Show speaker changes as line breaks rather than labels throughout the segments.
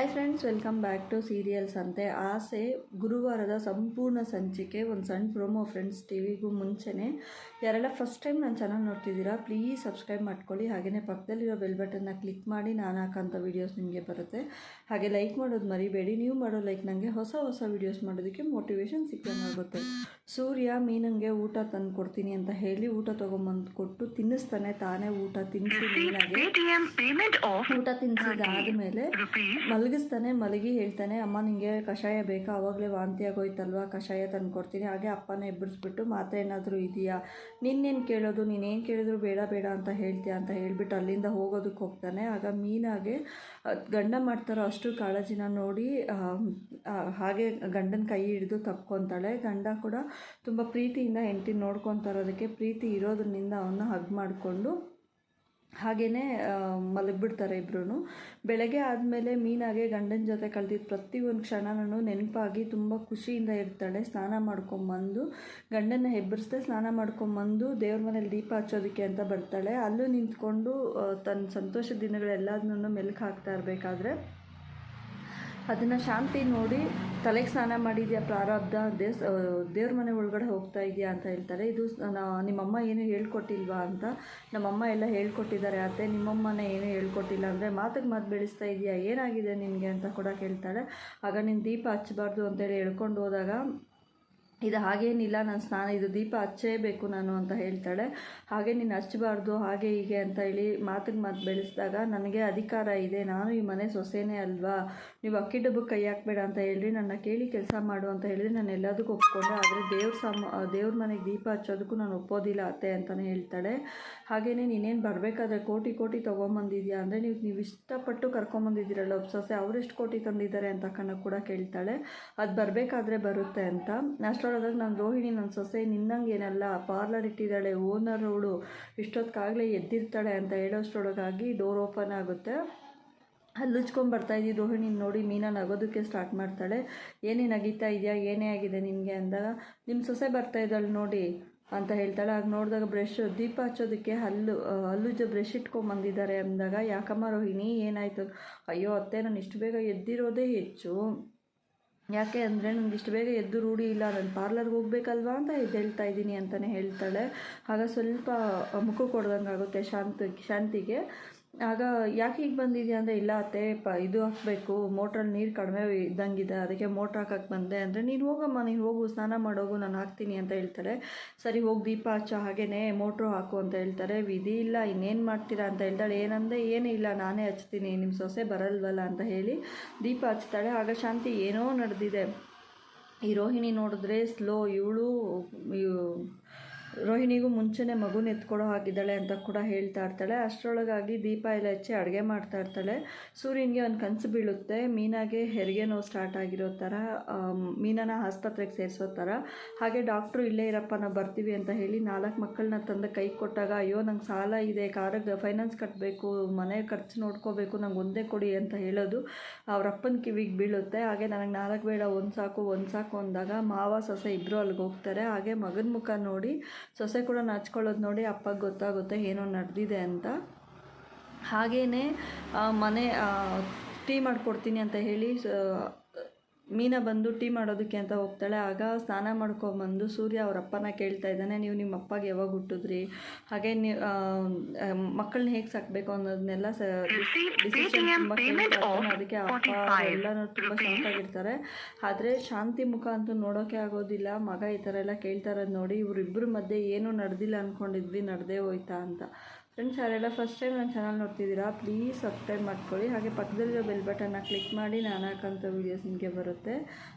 Hi friends welcome back to serials ಅಂತೆ ಆಸೆ ಗುರುವಾರದ ಸಂಪೂರ್ಣ ಸಂಚಿಕೆ ಒಂದು ಸಣ್ಣ ಪ್ರೊಮೋ ಫ್ರೆಂಡ್ಸ್ ಟಿವಿಗೂ ಮುಂಚೆನೇ. ಯಾರೆಲ್ಲ ಫಸ್ಟ್ ಟೈಮ್ ನನ್ನ ಚಾನಲ್ ನೋಡ್ತಿದ್ದೀರಾ ಪ್ಲೀಸ್ ಸಬ್ಸ್ಕ್ರೈಬ್ ಮಾಡ್ಕೊಳ್ಳಿ. ಹಾಗೆಯೇ ಪಕ್ಕದಲ್ಲಿರೋ ಬೆಲ್ ಬಟನ್ನ ಕ್ಲಿಕ್ ಮಾಡಿ ನಾನು ಹಾಕೋಂಥ ವೀಡಿಯೋಸ್ ನಿಮಗೆ ಬರುತ್ತೆ. ಹಾಗೆ ಲೈಕ್ ಮಾಡೋದು ಮರಿಬೇಡಿ. ನೀವು ಮಾಡೋ ಲೈಕ್ ನನಗೆ ಹೊಸ ಹೊಸ ವೀಡಿಯೋಸ್ ಮಾಡೋದಕ್ಕೆ ಮೋಟಿವೇಶನ್ ಸಿಕ್ಕಂಗಾಗುತ್ತೆ ಸೂರ್ಯ ಮೀನಂಗೆ ಊಟ ತಂದು ಕೊಡ್ತೀನಿ ಅಂತ ಹೇಳಿ ಊಟ ತೊಗೊಂಬಂದು ಕೊಟ್ಟು ತಿನ್ನಿಸ್ತಾನೆ. ತಾನೇ ಊಟ ತಿನ್ನಿಸಿ ಊಟ ತಿನ್ನಿಸಿದ
ಆದಮೇಲೆ
ಮಲಗಿಸ್ತಾನೆ ಮಲಗಿ ಹೇಳ್ತಾನೆ, ಅಮ್ಮ, ನಿಂಗೆ ಕಷಾಯ ಬೇಕಾ? ಆವಾಗಲೇ ವಾಂತಿ ಆಗೋಯ್ತಲ್ವಾ? ಕಷಾಯ ತಂದು ಕೊಡ್ತೀನಿ. ಹಾಗೆ ಅಪ್ಪನ ಎಬ್ಬರಿಸ್ಬಿಟ್ಟು ಮಾತ್ರೆ ಏನಾದರೂ ಇದೆಯಾ? ನಿನ್ನೇನು ಕೇಳೋದು? ನೀನೇನು ಕೇಳಿದ್ರು ಬೇಡ ಬೇಡ ಅಂತ ಹೇಳ್ತೀಯ? ಅಂತ ಹೇಳಿಬಿಟ್ಟು ಅಲ್ಲಿಂದ ಹೋಗೋದಕ್ಕೆ ಹೋಗ್ತಾನೆ. ಆಗ ಮೀನಾಗೆ ಗಂಡ ಮಾಡ್ತಾರೋ ಅಷ್ಟು ಕಾಳಜಿನ ನೋಡಿ ಹಾಗೆ ಗಂಡನ ಕೈ ಹಿಡಿದು ತಪ್ಕೊತಾಳೆ. ಗಂಡ ಕೂಡ ತುಂಬ ಪ್ರೀತಿಯಿಂದ ಹೆಂಡತಿ ನೋಡ್ಕೊತಾ ಇರೋದಕ್ಕೆ ಪ್ರೀತಿ ಇರೋದ್ರಿಂದ ಅವನ್ನ ಹಗ್ ಮಾಡಿಕೊಂಡು ಹಾಗೆಯೇ ಮಲಗಿಬಿಡ್ತಾರೆ ಇಬ್ಬರೂ ಬೆಳಗ್ಗೆ ಆದಮೇಲೆ ಮೀನಾಗೆ ಗಂಡನ ಜೊತೆ ಕಳೆದಿದ್ದ ಪ್ರತಿಯೊಂದು ಕ್ಷಣನೂ ನೆನಪಾಗಿ ತುಂಬ ಖುಷಿಯಿಂದ ಇರ್ತಾಳೆ. ಸ್ನಾನ ಮಾಡ್ಕೊಂಬಂದು ಗಂಡನ ಹೆಬ್ಬರಿಸ್ದೆ ಸ್ನಾನ ಮಾಡ್ಕೊಂಬಂದು ದೇವ್ರ ಮನೇಲಿ ದೀಪ ಹಚ್ಚೋದಕ್ಕೆ ಅಂತ ಬರ್ತಾಳೆ. ಅಲ್ಲೂ ನಿಂತ್ಕೊಂಡು ತನ್ನ ಸಂತೋಷದ ದಿನಗಳೆಲ್ಲದನ್ನೂ ಮೆಲುಕು ಹಾಕ್ತಾ ಇರಬೇಕಾದ್ರೆ ಅದನ್ನು ಶಾಂತಿ ನೋಡಿ ತಲೆಗೆ ಸ್ನಾನ ಮಾಡಿದ್ಯಾ ಪ್ರಾರಬ್ಧ? ದೇವ್ ದೇವ್ರ ಮನೆ ಒಳಗಡೆ ಹೋಗ್ತಾ ಇದೆಯಾ ಅಂತ ಹೇಳ್ತಾರೆ. ಇದು ನಿಮ್ಮಮ್ಮ ಏನು ಹೇಳ್ಕೊಟ್ಟಿಲ್ವಾ ಅಂತ ನಮ್ಮಮ್ಮ ಎಲ್ಲ ಹೇಳ್ಕೊಟ್ಟಿದ್ದಾರೆ. ಅತ್ತೆ, ನಿಮ್ಮಮ್ಮನ ಏನು ಹೇಳ್ಕೊಟ್ಟಿಲ್ಲ ಅಂದರೆ ಮಾತಿಗೆ ಮಾತು ಬೆಳೆಸ್ತಾ ಇದೆಯಾ? ಏನಾಗಿದೆ ನಿನಗೆ ಅಂತ ಕೂಡ ಕೇಳ್ತಾಳೆ. ಆಗ ನೀನು ದೀಪ ಹಚ್ಚಬಾರ್ದು ಅಂತೇಳಿ ಹೇಳ್ಕೊಂಡು ಹೋದಾಗ ಇದು ಹಾಗೇನಿಲ್ಲ, ನಾನು ಸ್ನಾನ, ಇದು ದೀಪ ಹಚ್ಚೇಬೇಕು ನಾನು ಅಂತ ಹೇಳ್ತಾಳೆ. ಹಾಗೆ ನೀನು ಹಚ್ಚಬಾರ್ದು, ಹಾಗೆ ಹೀಗೆ ಅಂತ ಹೇಳಿ ಮಾತಿಗೆ ಮಾತು ಬೆಳೆಸಿದಾಗ ನನಗೆ ಅಧಿಕಾರ ಇದೆ, ನಾನು ಈ ಮನೆ ಸೊಸೆನೇ ಅಲ್ವಾ? ನೀವು ಅಕ್ಕಿ ಡಬ್ಬಕ್ಕೆ ಕೈ ಹಾಕ್ಬೇಡ ಅಂತ ಹೇಳ್ರಿ, ನನ್ನ ಕೇಳಿ ಕೆಲಸ ಮಾಡು ಅಂತ ಹೇಳಿದ್ರೆ ನಾನು ಎಲ್ಲದಕ್ಕೂ ಒಪ್ಕೊಂಡೆ, ಆದರೆ ದೇವ್ರ ಸಮ, ದೇವ್ರ ಮನೆಗೆ ದೀಪ ಹಚ್ಚೋದಕ್ಕೂ ನಾನು ಒಪ್ಪೋದಿಲ್ಲ ಅತ್ತೆ ಅಂತಲೇ ಹೇಳ್ತಾಳೆ. ಹಾಗೆಯೇ ನೀನೇನು ಬರಬೇಕಾದ್ರೆ ಕೋಟಿ ಕೋಟಿ ತೊಗೊಂಬಂದಿದ್ಯಾ? ಅಂದರೆ ನೀವು ನೀವು ಇಷ್ಟಪಟ್ಟು ಕರ್ಕೊಂಬಂದಿದ್ದೀರಲ್ಲ ಒಬ್ಬ ಸೊಸೆ, ಅವರೆಷ್ಟು ಕೋಟಿ ತಂದಿದ್ದಾರೆ ಅಂತ ಕಣ ಕೂಡ ಕೇಳ್ತಾಳೆ. ಅದು ಬರಬೇಕಾದ್ರೆ ಬರುತ್ತೆ ಅಂತ. ಅಷ್ಟರೊಳಗೆ ನಾನು ರೋಹಿಣಿ, ನನ್ನ ಸೊಸೆ ನಿನ್ನಂಗೇನಲ್ಲ ಪಾರ್ಲರ್ ಇಟ್ಟಿದ್ದಾಳೆ ಓನರ್ ಅವಳು ಇಷ್ಟೊತ್ತಿಗಾಗಲೇ ಎದ್ದಿರ್ತಾಳೆ ಅಂತ ಹೇಳೋಷ್ಟರೊಳಗಾಗಿ ಡೋರ್ ಓಪನ್ ಆಗುತ್ತೆ. ಹಲ್ಲುಚ್ಕೊಂಡು ಬರ್ತಾ ಇದ್ದೀವಿ ರೋಹಿಣಿ, ನೋಡಿ ಮೀನಾ ನಗೋದಕ್ಕೆ ಸ್ಟಾರ್ಟ್ ಮಾಡ್ತಾಳೆ. ಏನೇ ನಗೀತಾ ಇದೆಯಾ, ಏನೇ ಆಗಿದೆ ನಿಮಗೆ ಅಂದಾಗ ನಿಮ್ಮ ಸೊಸೆ ಬರ್ತಾ ಇದ್ದಾಳೆ ನೋಡಿ ಅಂತ ಹೇಳ್ತಾಳೆ. ಆಗ ನೋಡಿದಾಗ ಬ್ರಷ್ ದೀಪ ಹಚ್ಚೋದಕ್ಕೆ ಹಲ್ಲು ಹಲ್ಲುಜ್ಜ ಬ್ರಷ್ ಇಟ್ಕೊಂಬಂದಿದ್ದಾರೆ ಅಂದಾಗ, ಯಾಕಮ್ಮ ರೋಹಿಣಿ, ಏನಾಯಿತು? ಅಯ್ಯೋ ಅತ್ತೆ ನಾನು ಇಷ್ಟು ಬೇಗ ಎದ್ದಿರೋದೇ ಹೆಚ್ಚು. ಯಾಕೆ ಅಂದರೆ ನನಗೆ ಇಷ್ಟು ಬೇಗ ಎದ್ದು ರೂಢಿ ಇಲ್ಲ, ನಾನು ಪಾರ್ಲರ್ಗೆ ಹೋಗ್ಬೇಕಲ್ವಾ ಅಂತ ಎದ್ದೇಳ್ತಾ ಇದ್ದೀನಿ ಅಂತಲೇ ಹೇಳ್ತಾಳೆ. ಆಗ ಸ್ವಲ್ಪ ಮುಖ ಕೊಡ್ದಂಗೆ ಆಗುತ್ತೆ ಶಾಂತಿ ಶಾಂತಿಗೆ. ಆಗ ಯಾಕೆ ಹೀಗೆ ಬಂದಿದೆಯಾ ಅಂದರೆ, ಇಲ್ಲ ಅತ್ತೆ, ಪ ಇದು ಹಾಕಬೇಕು, ಮೋಟ್ರಲ್ಲಿ ನೀರು ಕಡಿಮೆ ಇದ್ದಂಗಿದೆ, ಅದಕ್ಕೆ ಮೋಟ್ರ್ ಹಾಕಕ್ಕೆ ಬಂದೆ ಅಂದರೆ, ನೀನು ಹೋಗಮ್ಮ, ನೀನು ಹೋಗು, ಸ್ನಾನ ಮಾಡೋಗು, ನಾನು ಹಾಕ್ತೀನಿ ಅಂತ ಹೇಳ್ತಾರೆ. ಸರಿ, ಹೋಗಿ ದೀಪ ಹಚ್ಚ ಹಾಗೇ ಮೋಟ್ರು ಹಾಕು ಅಂತ ಹೇಳ್ತಾರೆ. ವಿಧಿ ಇಲ್ಲ, ಇನ್ನೇನು ಮಾಡ್ತೀರಾ ಅಂತ ಹೇಳ್ತಾಳೆ. ಏನಂದರೆ ಏನೂ ಇಲ್ಲ, ನಾನೇ ಹಚ್ತೀನಿ ನಿಮ್ಮ ಸೊಸೆ ಬರಲ್ವಲ್ಲ ಅಂತ ಹೇಳಿ ದೀಪ ಹಚ್ತಾಳೆ. ಆಗ ಶಾಂತಿ ಏನೋ ನಡೆದಿದೆ. ಈ ರೋಹಿಣಿ ನೋಡಿದ್ರೆ ಸ್ಲೋ, ಇವಳು ರೋಹಿಣಿಗೂ ಮುಂಚೆನೇ ಮಗುನ ಎತ್ಕೊಳ್ಳೋ ಹಾಗಿದ್ದಾಳೆ ಅಂತ ಕೂಡ ಹೇಳ್ತಾ ಇರ್ತಾಳೆ. ಅಷ್ಟರೊಳಗಾಗಿ ದೀಪ ಎಲ್ಲ ಹಚ್ಚಿ ಅಡುಗೆ ಮಾಡ್ತಾ ಇರ್ತಾಳೆ. ಸೂರ್ಯನಿಗೆ ಒಂದು ಕನಸು ಬೀಳುತ್ತೆ. ಮೀನಾಗೆ ಹೆರಿಗೆ ನೋವು ಸ್ಟಾರ್ಟ್ ಆಗಿರೋ ಥರ ಮೀನನ ಆಸ್ಪತ್ರೆಗೆ ಸೇರಿಸೋ ಥರ ಹಾಗೆ ಡಾಕ್ಟ್ರು ಇಲ್ಲೇ ಇರಪ್ಪ, ನಾವು ಬರ್ತೀವಿ ಅಂತ ಹೇಳಿ ನಾಲ್ಕು ಮಕ್ಕಳನ್ನ ತಂದು ಕೈ ಕೊಟ್ಟಾಗ, ಅಯ್ಯೋ, ನಂಗೆ ಸಾಲ ಇದೆ. ಕಾರಿಗೆ ಫೈನಾನ್ಸ್ ಕಟ್ಟಬೇಕು ಮನೆ ಖರ್ಚು ನೋಡ್ಕೋಬೇಕು, ನಂಗೆ ಒಂದೇ ಕೊಡಿ ಅಂತ ಹೇಳೋದು ಅವ್ರ ಅಪ್ಪನ ಕಿವಿಗೆ ಬೀಳುತ್ತೆ. ಹಾಗೆ ನನಗೆ ನಾಲ್ಕು ಬೇಡ, ಒಂದು ಸಾಕು ಒಂದು ಸಾಕು ಅಂದಾಗ ಮಾವ, ಸೊಸೆ ಇಬ್ಬರು ಅಲ್ಲಿಗೆ ಹೋಗ್ತಾರೆ. ಹಾಗೆ ಮಗನ ಮುಖ ನೋಡಿ ಸೊಸೆ ಕೂಡ ನಾಚ್ಕೊಳ್ಳೋದು ನೋಡಿ ಅಪ್ಪಗೆ ಗೊತ್ತಾಗುತ್ತೆ ಏನೋ ನಡೆದಿದೆ ಅಂತ. ಹಾಗೇ ಮನೆ ಟೀ ಮಾಡಿಕೊಡ್ತೀನಿ ಅಂತ ಹೇಳಿ ಮೀನಾ ಬಂದು ಟೀ ಮಾಡೋದಕ್ಕೆ ಅಂತ ಹೋಗ್ತಾಳೆ. ಆಗ ಸ್ನಾನ ಮಾಡ್ಕೊಂಬಂದು ಸೂರ್ಯ ಅವ್ರ ಅಪ್ಪನ ಕೇಳ್ತಾ ಇದ್ದಾನೆ ನೀವು ನಿಮ್ಮ ಅಪ್ಪಗೆ ಯಾವಾಗ ಹುಟ್ಟಿದ್ರಿ? ಹಾಗೆ ನೀವು ಮಕ್ಕಳನ್ನ ಹೇಗೆ ಸಾಕಬೇಕು ಅನ್ನೋದನ್ನೆಲ್ಲ ಡಿಸಿಷನ್ ತುಂಬ ಅದಕ್ಕೆ ಅಪ್ಪ ಎಲ್ಲರೂ ತುಂಬ ಶಾಂತ ಆಗಿರ್ತಾರೆ ಆದರೆ ಶಾಂತಿ ಮುಖ ಅಂತೂ ನೋಡೋಕೆ ಆಗೋದಿಲ್ಲ. ಮಗ ಈ ಥರ ಎಲ್ಲ ಕೇಳ್ತಾ ಇರೋದು ನೋಡಿ ಇವರಿಬ್ಬರ ಮಧ್ಯೆ ಏನೂ ನಡೆದಿಲ್ಲ ಅಂದ್ಕೊಂಡಿದ್ವಿ ನಡೆದೇ ಹೋಯ್ತಾ ಅಂತ. ಫ್ರೆಂಡ್ಸ್ ಯಾರೆಲ್ಲ ಫಸ್ಟ್ ಟೈಮ್ ನನ್ನ ಚಾನಲ್ ನೋಡ್ತಿದ್ದೀರಾ ಪ್ಲೀಸ್ ಸಬ್ಸ್ಕ್ರೈಬ್ ಮಾಡ್ಕೊಳ್ಳಿ. ಹಾಗೆ ಪಕ್ಕದಲ್ಲಿರೋ ಬೆಲ್ ಬಟನ್ನ ಕ್ಲಿಕ್ ಮಾಡಿ, ನಾನು ಹಾಕೋಂಥ ವೀಡಿಯೋಸ್ ನಿಮಗೆ ಬರುತ್ತೆ.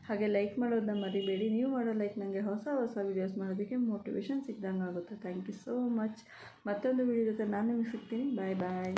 ಹಾಗೆ ಲೈಕ್ ಮಾಡೋದನ್ನ ಮರಿಬೇಡಿ. ನೀವು ಮಾಡೋ ಲೈಕ್ ನನಗೆ ಹೊಸ ಹೊಸ ವೀಡಿಯೋಸ್ ಮಾಡೋದಕ್ಕೆ ಮೋಟಿವೇಶನ್ ಸಿಗ್ದಂಗೆ ಆಗುತ್ತೆ ಥ್ಯಾಂಕ್ ಯು ಸೋ ಮಚ್ ಮತ್ತೊಂದು ವೀಡಿಯೋ ಜೊತೆ ನಾನು ನಿಮಗೆ ಸಿಗ್ತೀನಿ. ಬಾಯ್ ಬಾಯ್